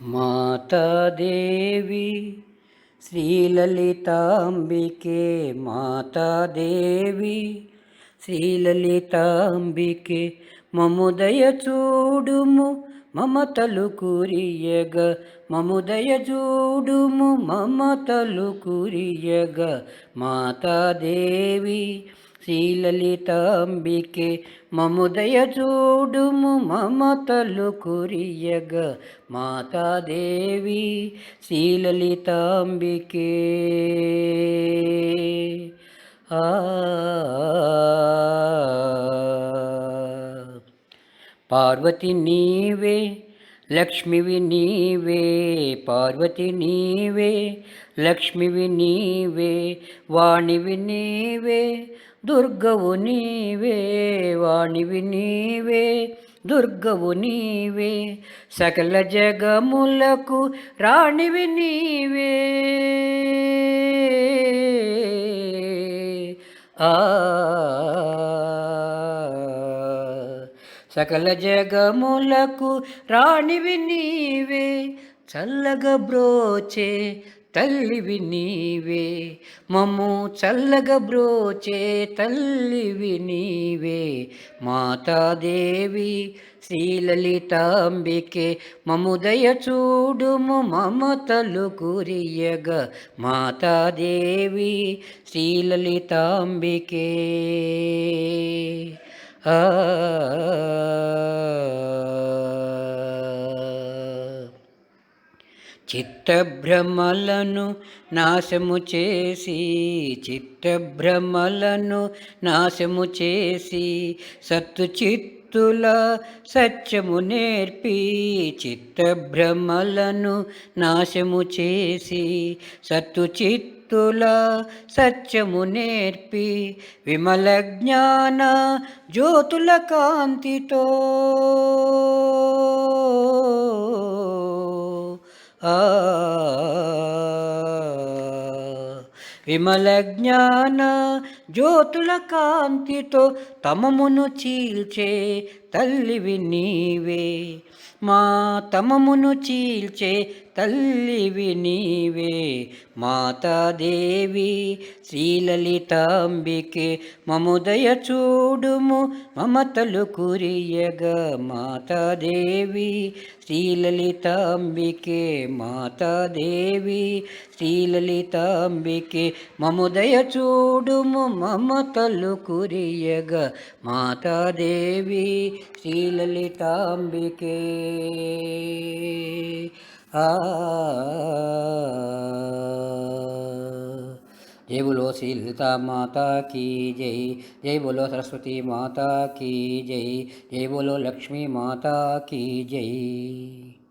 మాతాదేవి శ్రీలలితాంబికే మాతాదేవి శ్రీలలితాంబికే మముదయ చూడుము మమతలు కురియగ మముదయ చూడుము మమతలు కురియగ మాతాదేవి శ్రీలలితాంబికే మముదయ చూడుము మమతలు కురియగ మాతాదేవి శ్రీలలితాంబికే ఆ పార్వతి నీవే లక్ష్మివి నీవే పార్వతి నీవే లక్ష్మివి నీవే వాణివి నీవే దుర్గవు నీవే వాణివి నీవే దుర్గవు నీవే సకల జగములకు రాణివి నీవే. ఆ సకల జగములకు రాణివి నీవే చల్లగ బ్రోచే తల్లివి నీవే. మమ్ము చల్లగా బ్రోచే తల్లివి నీవే. మాతాదేవి శ్రీలలితాంబికే మముదయ చూడుము మమతలు కురియగ. మాతాదేవి శ్రీలలితాంబికే. ఆ చిత్తభ్రమలను నాశము చేసి చిత్తభ్రమలను నాశము చేసి సత్తు చిత్తుల సత్యము నేర్పి చిత్తభ్రమలను నాశము చేసి సత్తు చిత్తుల సత్యము నేర్పి విమల జ్ఞాన జ్యోతుల కాంతితో విమల జ్ఞాన జ్యోతుల కాంతితో తమమును చీల్చే తల్లివి నీవే. మా తమమును చీల్చే తల్లివి నీవే. మాతాదేవి శ్రీలలితాంబికే మముదయ చూడుము మమతలు కురియగా. మాతాదేవి శ్రీలలితాంబికే మాతాదేవి శ్రీలలితాంబికే మముదయ చూడుము మమతలు కురియగా. మాతాదేవి श्रीललिताम्बिके आ। जय बोलो शीलता माता की जय जय बोलो सरस्वती माता की जय जय बोलो लक्ष्मी माता की जय।